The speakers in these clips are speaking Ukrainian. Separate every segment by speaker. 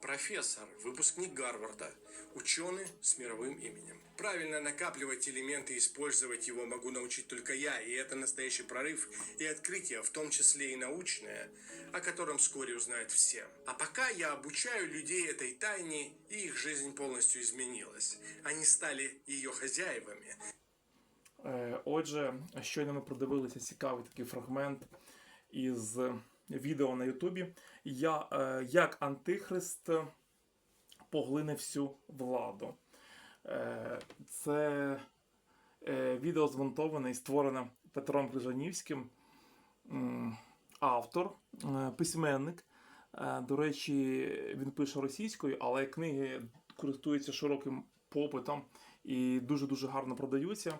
Speaker 1: Профессор, выпускник Гарварда, ученый с мировым именем. Правильно накапливать элементы и использовать его могу научить только я, и это настоящий прорыв и открытие, в том числе и научное, о котором вскоре узнают все. А пока я обучаю людей этой тайне, и их жизнь полностью изменилась. Они стали ее хозяевами,
Speaker 2: Е, Отже, щойно ми продивилися цікавий такий фрагмент із відео на Ютубі. Я, е, як Антихрист поглине всю владу. Е, Це е, відео змонтоване і створене Петром Крижанівським, автор, письменник. До речі, він пише російською, але книги користуються широким попитом і дуже-дуже гарно продаються.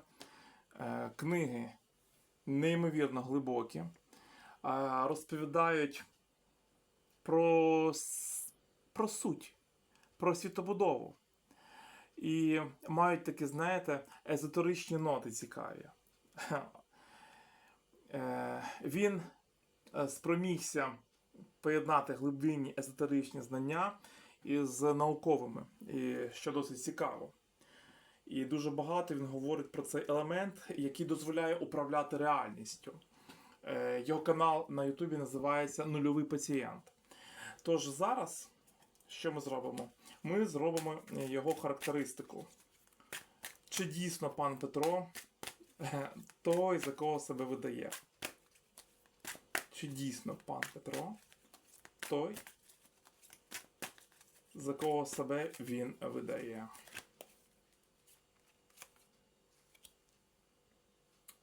Speaker 2: Книги неймовірно глибокі, розповідають про, про суть, про світобудову. І мають такі, знаєте, езотеричні ноти цікаві. Е, Він е, спромігся поєднати глибинні езотеричні знання із науковими, що досить цікаво. І дуже багато він говорить про цей елемент, який дозволяє управляти реальністю. Е, Його канал на Ютубі називається Нульовий пацієнт. Тож зараз, що ми зробимо? Ми зробимо е, його характеристику. Чи дійсно пан Петро е, той, за кого себе видає? Чи дійсно пан Петро той, за кого себе він видає?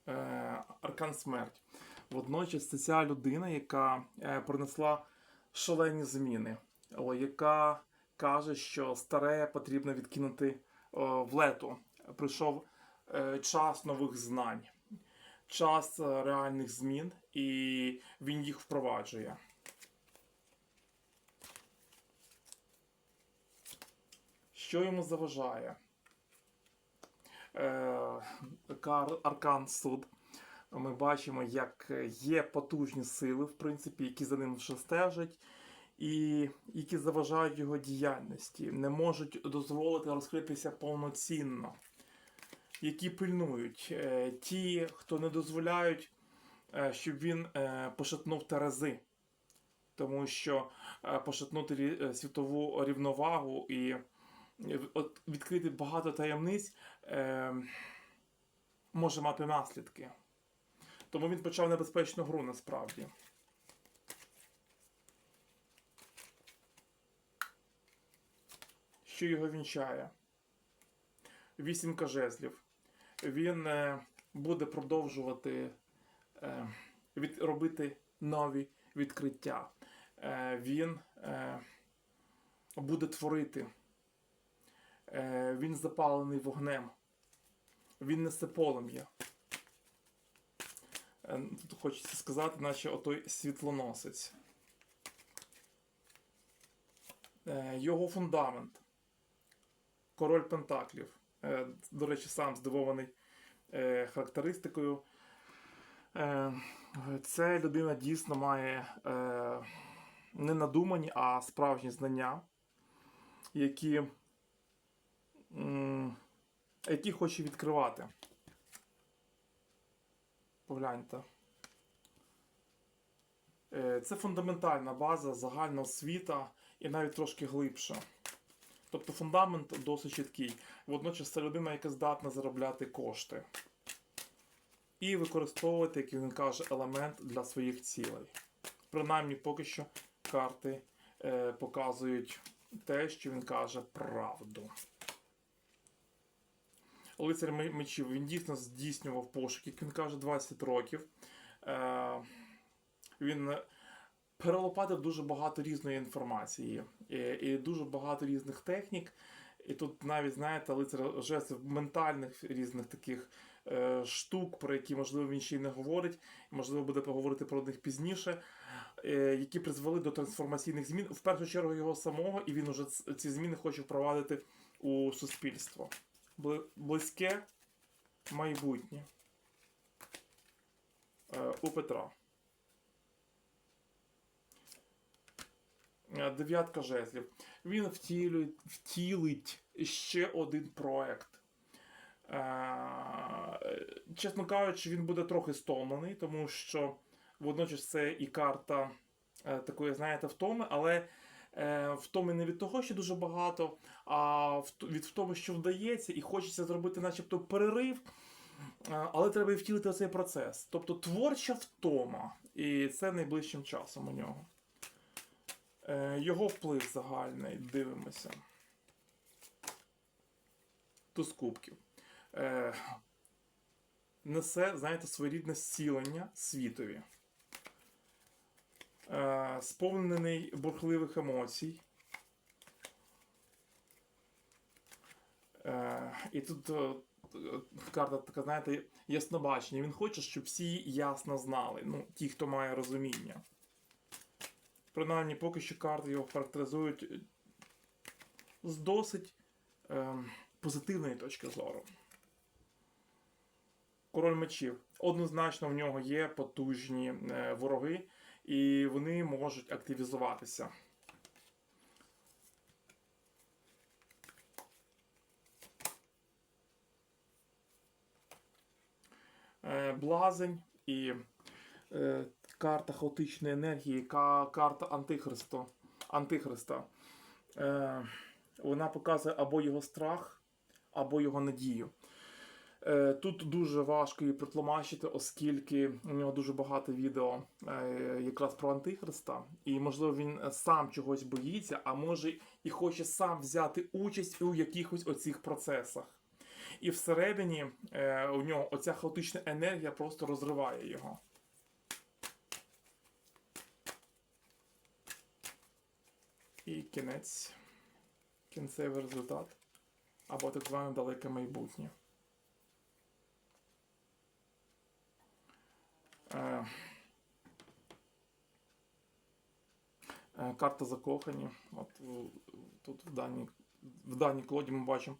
Speaker 2: е, Аркан Смерть. Водночас це ця людина, яка принесла шалені зміни, яка каже, що старе потрібно відкинути в лету. Прийшов е, час нових знань, час е, реальних змін, і він їх впроваджує. Що йому заважає? Е, Кар- Аркан суд. Ми бачимо, як є потужні сили, в принципі, які за ним вже стежать, і які заважають його діяльності, не можуть дозволити розкритися повноцінно, які пильнують е, ті, хто не дозволяють, е, щоб він е, пошатнув терези. Тому що е, пошатнути е, світову рівновагу і е, відкрити багато таємниць е, може мати наслідки. Тому він почав небезпечну гру насправді. Що його вінчає? Вісімка жезлів. Він е, буде продовжувати е, від, робити нові відкриття. Е, він буде творити. Він запалений вогнем. Він несе полум'я. Е, Тут хочеться сказати, наче отой світлоносець. Е, Його фундамент. Король Пентаклів. Е, До речі, сам здивований е, характеристикою. Е, Ця людина дійсно має не надумані, а справжні знання, які, які хоче відкривати. Погляньте. Е, Це фундаментальна база загальна освіта і навіть трошки глибша. Тобто фундамент досить чіткий. Водночас це людина, яка здатна заробляти кошти. І використовувати, як він каже, елемент для своїх цілей. Принаймні, поки що карти е, показують те, що він каже правду. Лицар мечів він дійсно здійснював пошуки, як він каже, 20 років. Е, він перелопатив дуже багато різної інформації і, і дуже багато різних технік. І тут навіть, знаєте, лицар жестів ментальних різних таких е, штук, про які, можливо, він ще й не говорить, і, можливо, буде поговорити про них пізніше, е, які призвели до трансформаційних змін. В першу чергу його самого, і він уже ці зміни хоче впровадити у суспільство. Бли- Близьке майбутнє е, у Петра. Е, Дев'ятка жезлів. Він втілює, втілить ще один проект. Е, Чесно кажучи, він буде трохи стомлений, тому що водночас це і карта такої, знаєте, втоми, але втоми не від того, що дуже багато, а від того, що вдається, і хочеться зробити, начебто, перерив. Е, Але треба і втілити цей процес. Тобто творча втома. І це найближчим часом у нього. Е, Його вплив загальний, дивимося. Туз кубків. Е, Несе, знаєте, своєрідне зцілення світові. Е, Сповнений бурхливих емоцій. Е, І тут е, карта така, знаєте, яснобачення. Він хоче, щоб всі ясно знали. Ну, ті, хто має розуміння. Принаймні, поки що карти його характеризують з досить е, позитивної точки зору. Король мечів. Однозначно в нього є потужні вороги, і вони можуть активізуватися. Е, Блазень і е, карта хаотичної енергії, ка- карта Антихристу, Антихриста. Е, вона показує або його страх, або його надію. Е, Тут дуже важко її притлумачити, оскільки у нього дуже багато відео е, якраз про Антихриста, і можливо він сам чогось боїться, а може і хоче сам взяти участь у якихось оцих процесах. І всередині е, у нього оця хаотична енергія просто розриває його. І кінець, кінцевий результат, або так зване далеке майбутнє. Е, е, Карта закохані. От тут в даній, в даній колоді ми бачимо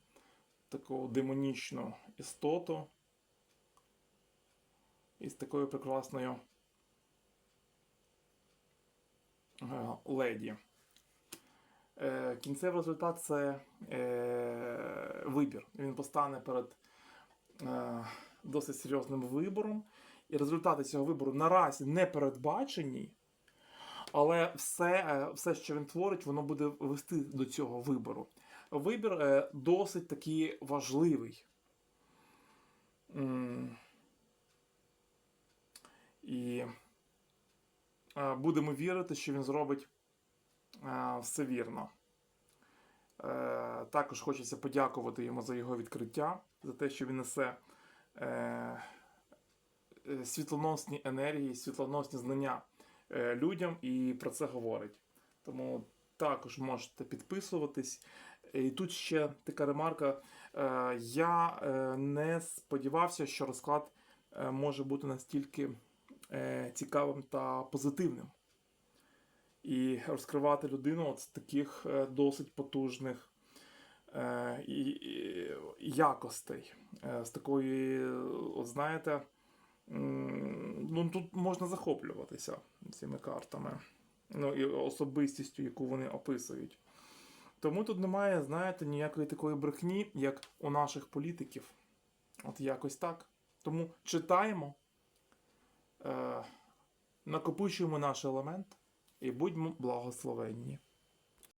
Speaker 2: таку демонічну істоту із такою прекрасною е, леді. Е, Кінцевий результат це е, вибір. Він постане перед е, досить серйозним вибором. І результати цього вибору наразі не передбачені, але все, е, все, що він творить, воно буде вести до цього вибору. Вибір е, досить таки важливий. І е, будемо вірити, що він зробить все вірно. Також хочеться подякувати йому за його відкриття, за те, що він несе світлоносні енергії, світлоносні знання е, людям і про це говорить. Тому також можете підписуватись. І тут ще така ремарка. Е, Я е, не сподівався, що розклад е, може бути настільки е, цікавим та позитивним. І розкривати людину от з таких е, досить потужних е, якостей. Е, З такої, от знаєте, ну, тут можна захоплюватися цими картами. Ну, і особистістю, яку вони описують. Тому тут немає, знаєте, ніякої такої брехні, як у наших політиків. От якось так. Тому читаємо, е, накопичуємо наш елемент і будьмо благословенні.